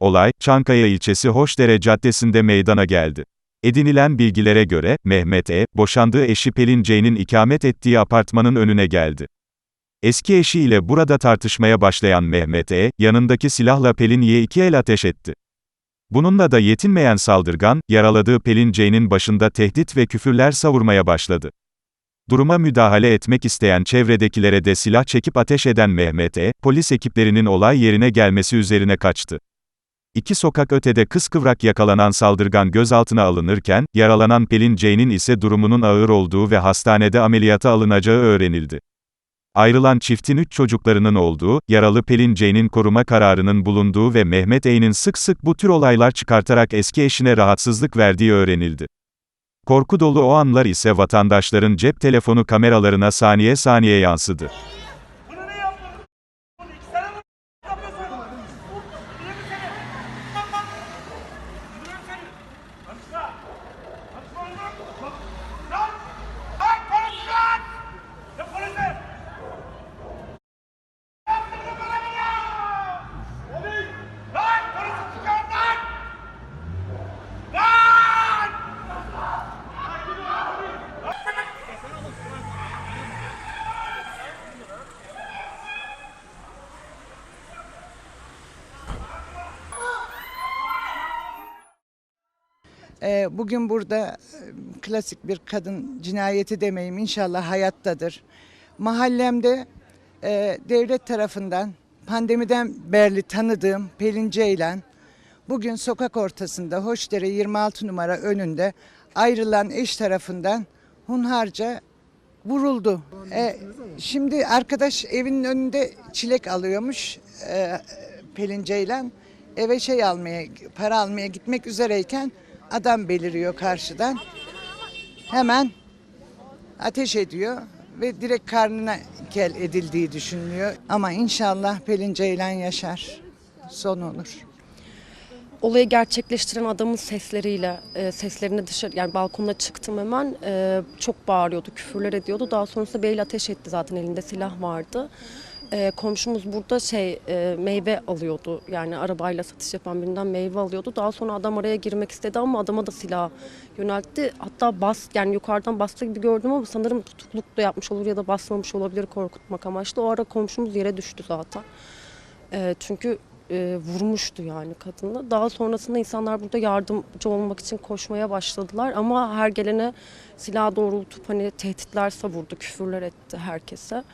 Olay, Çankaya ilçesi Hoşdere Caddesi'nde meydana geldi. Edinilen bilgilere göre, Mehmet E., boşandığı eşi Pelin C'nin ikamet ettiği apartmanın önüne geldi. Eski eşiyle burada tartışmaya başlayan Mehmet E., yanındaki silahla Pelin Y'ye iki el ateş etti. Bununla da yetinmeyen saldırgan, yaraladığı Pelin C'nin başında tehdit ve küfürler savurmaya başladı. Duruma müdahale etmek isteyen çevredekilere de silah çekip ateş eden Mehmet E., polis ekiplerinin olay yerine gelmesi üzerine kaçtı. İki sokak ötede kıskıvrak yakalanan saldırgan gözaltına alınırken, yaralanan Pelin C'nin ise durumunun ağır olduğu ve hastanede ameliyata alınacağı öğrenildi. Ayrılan çiftin üç çocuklarının olduğu, yaralı Pelin C'nin koruma kararının bulunduğu ve Mehmet E'nin sık sık bu tür olaylar çıkartarak eski eşine rahatsızlık verdiği öğrenildi. Korku dolu o anlar ise vatandaşların cep telefonu kameralarına saniye saniye yansıdı. Bugün burada e, klasik bir kadın cinayeti demeyeyim inşallah hayattadır. Mahallemde e, devlet tarafından pandemiden beri tanıdığım Pelin Ceylan bugün sokak ortasında Hoşdere 26 numara önünde ayrılan eş tarafından hunharca vuruldu. E, şimdi arkadaş evinin önünde çilek alıyormuş e, Pelin Ceylan. Eve şey almaya, para almaya gitmek üzereyken adam beliriyor karşıdan. Hemen ateş ediyor ve direkt karnına kel edildiği düşünülüyor. Ama inşallah Pelin Ceylan yaşar. Son olur. Olayı gerçekleştiren adamın sesleriyle, e, seslerini dışarı, yani balkona çıktım hemen, e, çok bağırıyordu, küfürler ediyordu. Daha sonrasında bir el ateş etti zaten elinde silah vardı. E, komşumuz burada şey e, meyve alıyordu, yani arabayla satış yapan birinden meyve alıyordu. Daha sonra adam araya girmek istedi ama adama da silah yöneltti. Hatta bas, yani yukarıdan bastı gibi gördüm ama sanırım tutukluk da yapmış olur ya da basmamış olabilir korkutmak amaçlı. O ara komşumuz yere düştü zaten. E, çünkü e, vurmuştu yani kadını. Daha sonrasında insanlar burada yardımcı olmak için koşmaya başladılar ama her gelene silah doğrultup hani tehditler savurdu, küfürler etti herkese.